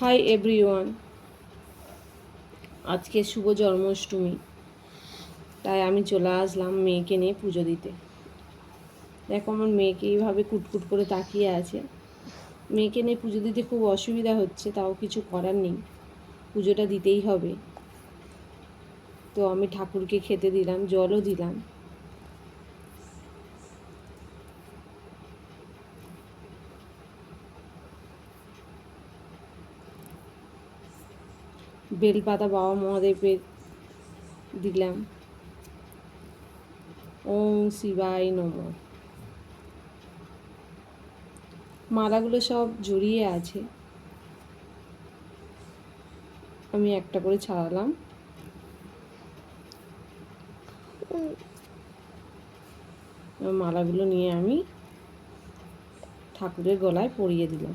Hi everyone আজকে শুভ জন্মাষ্টমী। তাই আমি চলে আসলাম মেয়েকে নিয়ে পুজো দিতে। দেখো, আমার মেয়েকে এইভাবে কুটকুট করে তাকিয়ে আছে। মেয়েকে নিয়ে পুজো দিতে খুব অসুবিধা হচ্ছে, তাও কিছু করার নেই। পুজোটা দিতেই হবে। তো আমি ঠাকুরকে খেতে দিলাম, জলও দিলাম। বেলপাতা বাবা মহাদেবের দিলাম। ওম শিবায় নম। মালাগুলো সব জড়িয়ে আছে। আমি একটা করে ছাড়ালাম। মালাগুলো নিয়ে আমি ঠাকুরের গলায় পরিয়ে দিলাম।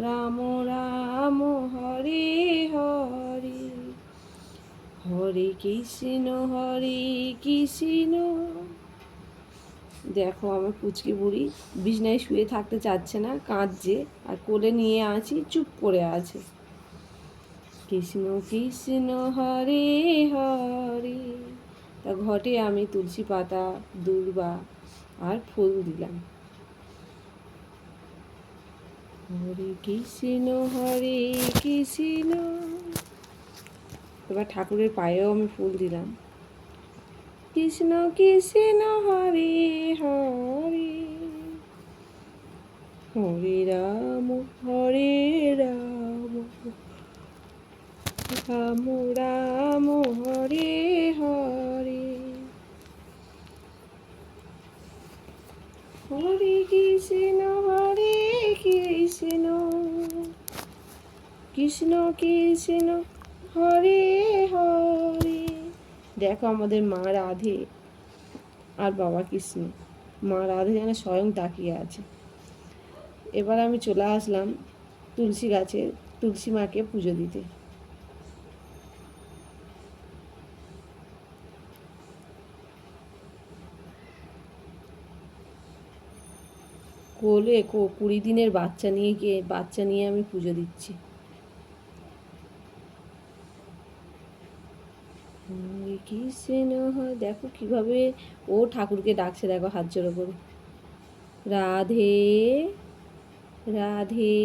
রাম রাম, হরে হরে। হরে কৃষ্ণ হরে কৃষ্ণ। দেখো আমার পুচকি বুড়ি বিছনায় শুয়ে থাকতে চাচ্ছে না, কাঁদছে। আর কোলে নিয়ে আছি, চুপ করে আছে। কৃষ্ণ কৃষ্ণ, হরে হরে। তা ঘটে আমি তুলসী পাতা, দুর্বা আর ফুল দিলাম। হরে কৃষ্ণ হরে কৃষ্ণ। এবার ঠাকুরের পায়েও আমি ফুল দিলাম। কৃষ্ণ কৃষ্ণ, হরে হরে। হরে রাম হরে রাম। রাম রাম, হরে হরে। হরে কৃষ্ণ। কৃষ্ণ কৃষ্ণ কৃষ্ণ, হরে হরে। দেখো আমাদের মা রাধে আর বাবা কৃষ্ণ। মা রাধে যেন স্বয়ং তাকিয়ে আছে। এবার আমি চলে আসলাম তুলসী গাছে, তুলসী মাকে পুজো দিতে। কোলে কুড়ি দিনের বাচ্চা নিয়ে গিয়ে, বাচ্চা নিয়ে আমি পুজো দিচ্ছি। কৃষ্ণ দেখো কীভাবে ও ঠাকুরকে ডাকছে, দেখো হাত জোড়ো করে। রাধে রাধে